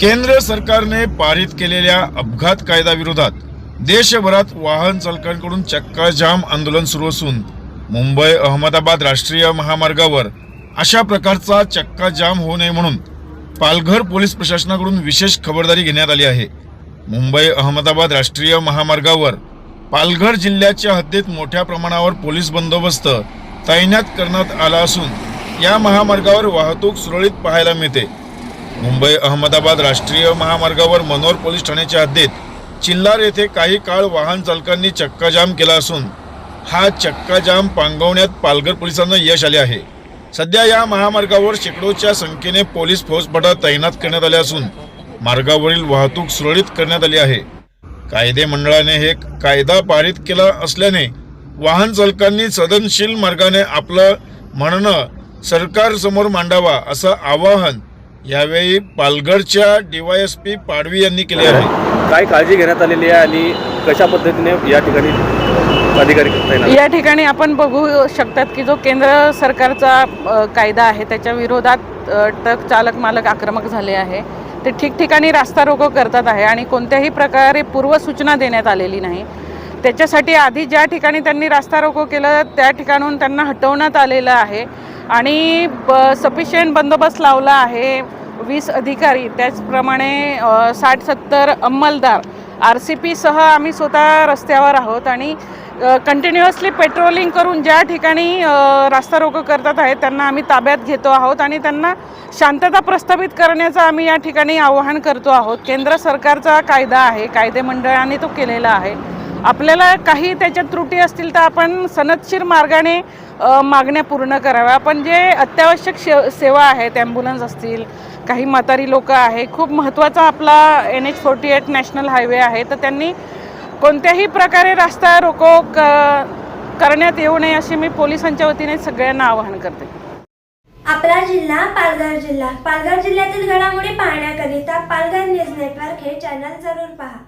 केंद्र सरकारने पारित केलेल्या अपघात कायद्याविरोधात देशभरात वाहन चालकांकडून चक्काजाम आंदोलन सुरू असून मुंबई अहमदाबाद राष्ट्रीय महामार्गावर अशा प्रकारचा चक्काजाम होऊ नये म्हणून पालघर पोलीस प्रशासनाकडून विशेष खबरदारी घेण्यात आली आहे. मुंबई अहमदाबाद राष्ट्रीय महामार्गावर पालघर जिल्ह्याच्या हद्दीत मोठ्या प्रमाणावर पोलीस बंदोबस्त तैनात करण्यात आला असून या महामार्गावर वाहतूक सुरळीत पाहायला मिळते. मुंबई अहमदाबाद राष्ट्रीय महामार्गावर मनोर पोलीस ठाण्याच्या हद्दीत चिल्लार येथे काही काळ वाहन चालकांनी चक्काजाम केला असून हा चक्काजाम पांगवण्यात पालघर पोलिसांना यश आले आहे. सध्या या महामार्गावर शेकडोच्या संख्येने पोलीस फौजफाटा तैनात करण्यात आले असून मार्गावरील वाहतूक सुरळीत करण्यात आली आहे. कायदे मंडळाने हे कायदा पारित केला असल्याने वाहन चालकांनी सदनशील मार्गाने आपलं म्हणणं सरकारसमोर मांडावा असं आवाहन यावेळी पालघरच्या डीवायएसपी पाडवी यांनी केले आहे. काय काळजी घेण्यात आलेली आहे आणि कशा पद्धतीने या ठिकाणी अधिकारी तैनात या ठिकाणी आपण बघू शकतात की जो केंद्र सरकारचा अ, कायदा आहे त्याच्या विरोधात अ, ट्रक चालक मालक आक्रमक झाले आहे. ते ठिकठिकाणी रास्ता रोको करतात आहे आणि कोणत्याही प्रकारे पूर्वसूचना देण्यात आलेली नाही. त्याच्यासाठी आधी ज्या ठिकाणी त्यांनी रास्ता रोको केलं त्या ठिकाणून त्यांना हटवण्यात आलेलं आहे. आणि ब सफिशियंट बंदोबस्त लावला आहे वीस अधिकारी. त्याचप्रमाणे साठ सत्तर अंमलदार. आर सी पीसह आम्ही स्वतः रस्त्यावर आहोत आणि कंटिन्युअसली पेट्रोलिंग करून ज्या ठिकाणी रास्ता रोको करतात आहेत त्यांना आम्ही ताब्यात घेतो आहोत आणि त्यांना शांतता प्रस्थापित करण्याचं आम्ही या ठिकाणी आवाहन करतो आहोत. केंद्र सरकारचा कायदा आहे कायदे मंडळाने तो केलेला आहे. आपल्याला काही त्याच्यात त्रुटी असतील तर आपण सनदशीर मार्गाने मागण्या पूर्ण कराव्या. पण जे अत्यावश्यक शे सेवा आहेत ॲम्ब्युलन्स असतील काही म्हातारी लोक आहे खूप महत्त्वाचा आपला N H forty eight national highway आहे. तर त्यांनी कोणत्याही प्रकारे रस्ता रोको क करण्यात येऊ नये अशी मी पोलिसांच्या वतीने सगळ्यांना आवाहन करते. आपला जिल्हा पालघर जिल्हा. पालघर जिल्ह्यातील घडामोडी पाहण्याकरिता पालघर न्यूज नेटवर्क हे चॅनल जरूर पहा.